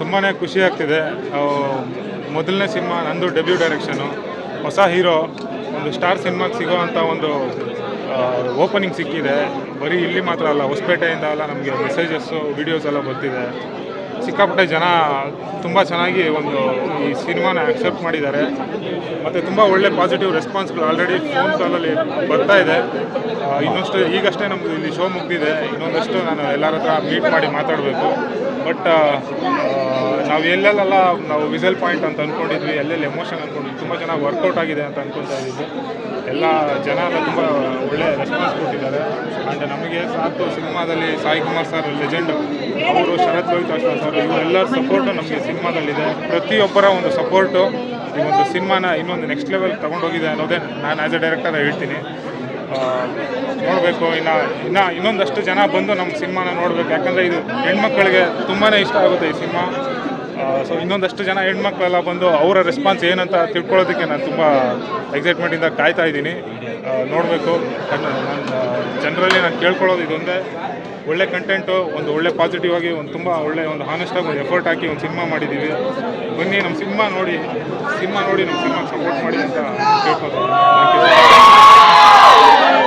ತುಂಬಾ ಖುಷಿ ಆಗ್ತಿದೆ. ಮೊದಲನೇ ಸಿನಿಮಾ ನಂದು ಡೆಬ್ಯೂ ಡೈರೆಕ್ಷನು ಹೊಸ ಹೀರೋ, ಒಂದು ಸ್ಟಾರ್ ಸಿನಿಮಾಗೆ ಸಿಗೋ ಅಂಥ ಒಂದು ಓಪನಿಂಗ್ ಸಿಕ್ಕಿದೆ. ಬರೀ ಇಲ್ಲಿ ಮಾತ್ರ ಅಲ್ಲ, ಹೊಸಪೇಟೆಯಿಂದ ಎಲ್ಲ ನಮಗೆ ಮೆಸೇಜಸ್ಸು ವೀಡಿಯೋಸ್ ಎಲ್ಲ ಬರ್ತಿದೆ. ಸಿಕ್ಕಾಪಟ್ಟೆ ಜನ ತುಂಬ ಚೆನ್ನಾಗಿ ಒಂದು ಈ ಸಿನಿಮಾನ ಅಕ್ಸೆಪ್ಟ್ ಮಾಡಿದ್ದಾರೆ. ಮತ್ತು ತುಂಬ ಒಳ್ಳೆ ಪಾಸಿಟಿವ್ ರೆಸ್ಪಾನ್ಸ್ಗಳು ಆಲ್ರೆಡಿ ಫೋನ್ ಕಾಲಲ್ಲಿ ಬರ್ತಾ ಇದೆ. ಇನ್ನಷ್ಟು ಈಗಷ್ಟೇ ನಮ್ಮದು ಇಲ್ಲಿ ಶೋ ಮುಗ್ದಿದೆ. ಇನ್ನೊಂದಷ್ಟು ನಾನು ಎಲ್ಲರ ಹತ್ರ ಮೀಟ್ ಮಾಡಿ ಮಾತಾಡಬೇಕು. ಬಟ್ ನಾವು ಎಲ್ಲೆಲ್ಲ ನಾವು ವಿಸಲ್ ಪಾಯಿಂಟ್ ಅಂತ ಅಂದ್ಕೊಂಡಿದ್ವಿ ಎಲ್ಲೆಲ್ಲಿ ಎಮೋಷನ್ ಅಂದ್ಕೊಂಡಿದ್ವಿ ತುಂಬ ಚೆನ್ನಾಗಿ ವರ್ಕೌಟ್ ಆಗಿದೆ ಅಂತ ಅಂದ್ಕೊಳ್ತಾ ಇದ್ದೀವಿ. ಎಲ್ಲ ಜನ ಎಲ್ಲ ತುಂಬ ಒಳ್ಳೆ ರೆಸ್ಪಾನ್ಸ್ ಕೊಟ್ಟಿದ್ದಾರೆ. ಆ್ಯಂಡ್ ನಮಗೆ ಸಾಕು ಸಿನಿಮಾದಲ್ಲಿ ಸಾಯಿ ಕುಮಾರ್ ಸರ್ ಲೆಜೆಂಡ್ ಅವರು ಶರತ್ ಲೋಹಿತಾಶ್ವ ಸರ್ ಇವರೆಲ್ಲರ ಸಪೋರ್ಟು ನಮಗೆ ಸಿನಿಮಾದಲ್ಲಿದೆ. ಪ್ರತಿಯೊಬ್ಬರ ಒಂದು ಸಪೋರ್ಟು ಈ ಒಂದು ಸಿನಿಮಾನ ಇನ್ನೊಂದು ನೆಕ್ಸ್ಟ್ ಲೆವೆಲ್ ತೊಗೊಂಡೋಗಿದೆ ಅನ್ನೋದೇ ನಾನು ಆ್ಯಸ್ ಎ ಡೈರೆಕ್ಟರ್ ಹೇಳ್ತೀನಿ. ನೋಡಬೇಕು, ಇನ್ನು ಇನ್ನು ಇನ್ನೊಂದಷ್ಟು ಜನ ಬಂದು ನಮ್ಮ ಸಿನಿಮಾನ ನೋಡಬೇಕು. ಯಾಕಂದರೆ ಇದು ಹೆಣ್ಮಕ್ಳಿಗೆ ತುಂಬಾ ಇಷ್ಟ ಆಗುತ್ತೆ ಈ ಸಿನಿಮಾ. ಸೊ ಇನ್ನೊಂದಷ್ಟು ಜನ ಹೆಣ್ಮಕ್ಳೆಲ್ಲ ಬಂದು ಅವರ ರೆಸ್ಪಾನ್ಸ್ ಏನಂತ ತಿಳ್ಕೊಳ್ಳೋದಕ್ಕೆ ನಾನು ತುಂಬ ಎಕ್ಸೈಟ್ಮೆಂಟಿಂದ ಕಾಯ್ತಾ ಇದ್ದೀನಿ. ನೋಡಬೇಕು. ಜನರಲ್ಲಿ ನಾನು ಕೇಳ್ಕೊಳ್ಳೋದು ಇದೊಂದೇ. ಒಳ್ಳೆ ಕಂಟೆಂಟು ಒಂದು ಒಳ್ಳೆ ಪಾಸಿಟಿವ್ ಆಗಿ, ಒಂದು ತುಂಬ ಒಳ್ಳೆ, ಒಂದು ಹಾನೆಸ್ಟಾಗಿ ಒಂದು ಎಫರ್ಟ್ ಹಾಕಿ ಒಂದು ಸಿನಿಮಾ ಮಾಡಿದ್ದೀವಿ. ಬನ್ನಿ, ನಮ್ಮ ಸಿನಿಮಾ ನೋಡಿ ಸಿನಿಮಾ ನೋಡಿ ನಮ್ಮ ಸಿನಿಮಾಗೆ ಸಪೋರ್ಟ್ ಮಾಡಿ ಅಂತ ಕೇಳ್ಕೊತೀನಿ